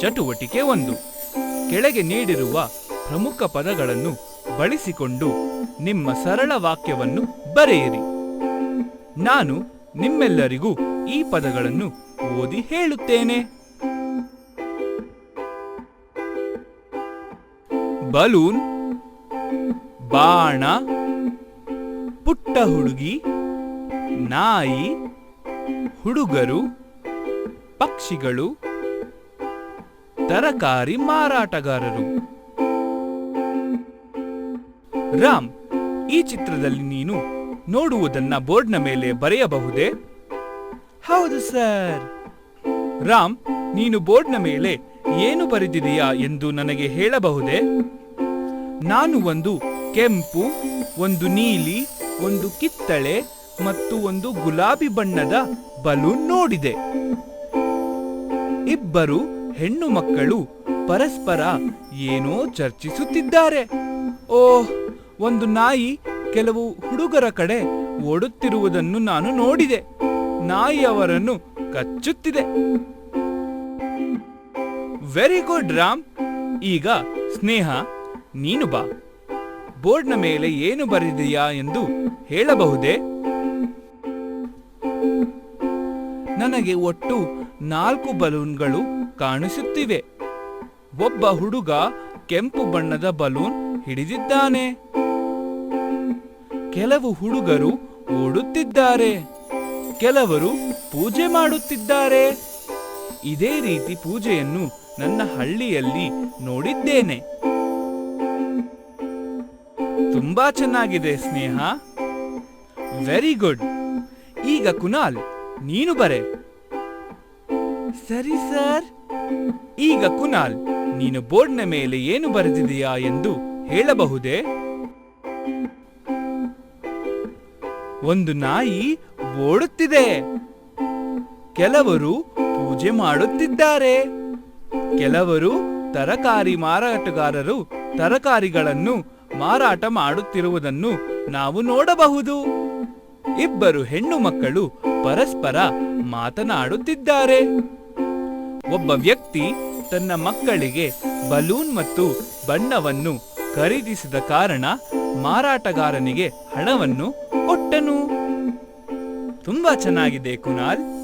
ಚಟುವಟಿಕೆ ಒಂದು. ಕೆಳಗೆ ನೀಡಿರುವ ಪ್ರಮುಖ ಪದಗಳನ್ನು ಬಳಸಿಕೊಂಡು ನಿಮ್ಮ ಸರಳ ವಾಕ್ಯವನ್ನು ಬರೆಯಿರಿ. ನಾನು ನಿಮ್ಮೆಲ್ಲರಿಗೂ ಈ ಪದಗಳನ್ನು ಓದಿ ಹೇಳುತ್ತೇನೆ. ಬಲೂನ್, ಬಾಣ, ಪುಟ್ಟ ಹುಡುಗಿ, ನಾಯಿ, ಹುಡುಗರು, ಪಕ್ಷಿಗಳು ತರಕಾರಿ ಮಾರಾಟಗಾರರು. ರಾಮ್, ಈ ಚಿತ್ರದಲ್ಲಿ ನೀನು ನೋಡುವುದನ್ನ ಬೋರ್ಡ್ನ ಮೇಲೆ ಬರೆಯಬಹುದೇ? ಹೌದು ಸರ್. ರಾಮ್, ನೀನು ಬೋರ್ಡ್ನ ಮೇಲೆ ಏನು ಬರೆದಿದೆಯಾ ಎಂದು ನನಗೆ ಹೇಳಬಹುದೇ? ನಾನು ಒಂದು ಕೆಂಪು, ಒಂದು ನೀಲಿ, ಒಂದು ಕಿತ್ತಳೆ ಮತ್ತು ಒಂದು ಗುಲಾಬಿ ಬಣ್ಣದ ಬಲೂನ್ ನೋಡಿದೆ. ಇಬ್ಬರು ಹೆಣ್ಣು ಮಕ್ಕಳು ಪರಸ್ಪರ ಏನೋ ಚರ್ಚಿಸುತ್ತಿದ್ದಾರೆ. ಓಹ್, ಒಂದು ನಾಯಿ ಕೆಲವು ಹುಡುಗರ ಕಡೆ ಓಡುತ್ತಿರುವುದನ್ನು ನಾನು ನೋಡಿದೆ. ನಾಯಿ ಅವರನ್ನು ಕಚ್ಚುತ್ತಿದೆ. Very good, Ram. ಈಗ ಸ್ನೇಹ, ನೀನು ಬಾ. ಬೋರ್ಡ್ನ ಮೇಲೆ ಏನು ಬರೆದಿದೆಯಾ ಎಂದು ಹೇಳಬಹುದೇ? ನನಗೆ ಒಟ್ಟು ನಾಲ್ಕು ಬಲೂನ್ಗಳು ಕಾಣಿಸುತ್ತಿವೆ. ಒಬ್ಬ ಹುಡುಗ ಕೆಂಪು ಬಣ್ಣದ ಬಲೂನ್ ಹಿಡಿದಿದ್ದಾನೆ. ಕೆಲವು ಹುಡುಗರು ಓಡುತ್ತಿದ್ದಾರೆ. ಕೆಲವರು ಪೂಜೆ ಮಾಡುತ್ತಿದ್ದಾರೆ. ಇದೇ ರೀತಿ ಪೂಜೆಯನ್ನು ನನ್ನ ಹಳ್ಳಿಯಲ್ಲಿ ನೋಡಿದ್ದೇನೆ. ತುಂಬಾ ಚೆನ್ನಾಗಿದೆ ಸ್ನೇಹ. Very good. ಈಗ ಕುನಾಲ್, ನೀನು ಬರೆ. ಸರಿ ಸರ್. ಈಗ ಕುನಾಲ್, ನೀನು ಬೋರ್ಡ್ನ ಮೇಲೆ ಏನು ಬರೆದಿದೆಯಾ ಎಂದು ಹೇಳಬಹುದೇ? ಒಂದು ನಾಯಿ ಓಡುತ್ತಿದೆ. ಕೆಲವರು ಪೂಜೆ ಮಾಡುತ್ತಿದ್ದಾರೆ. ಕೆಲವರು ತರಕಾರಿ ಮಾರಾಟಗಾರರು ತರಕಾರಿಗಳನ್ನು ಮಾರಾಟ ಮಾಡುತ್ತಿರುವುದನ್ನು ನಾವು ನೋಡಬಹುದು. ಇಬ್ಬರು ಹೆಣ್ಣು ಮಕ್ಕಳು ಪರಸ್ಪರ ಮಾತನಾಡುತ್ತಿದ್ದಾರೆ. ಒಬ್ಬ ವ್ಯಕ್ತಿ ತನ್ನ ಮಕ್ಕಳಿಗೆ ಬಲೂನ್ ಮತ್ತು ಬಣ್ಣವನ್ನು ಖರೀದಿಸಿದ ಕಾರಣ ಮಾರಾಟಗಾರನಿಗೆ ಹಣವನ್ನು ಕೊಟ್ಟನು ತುಂಬಾ ಚೆನ್ನಾಗಿದೆ ಕುನಾಲ್.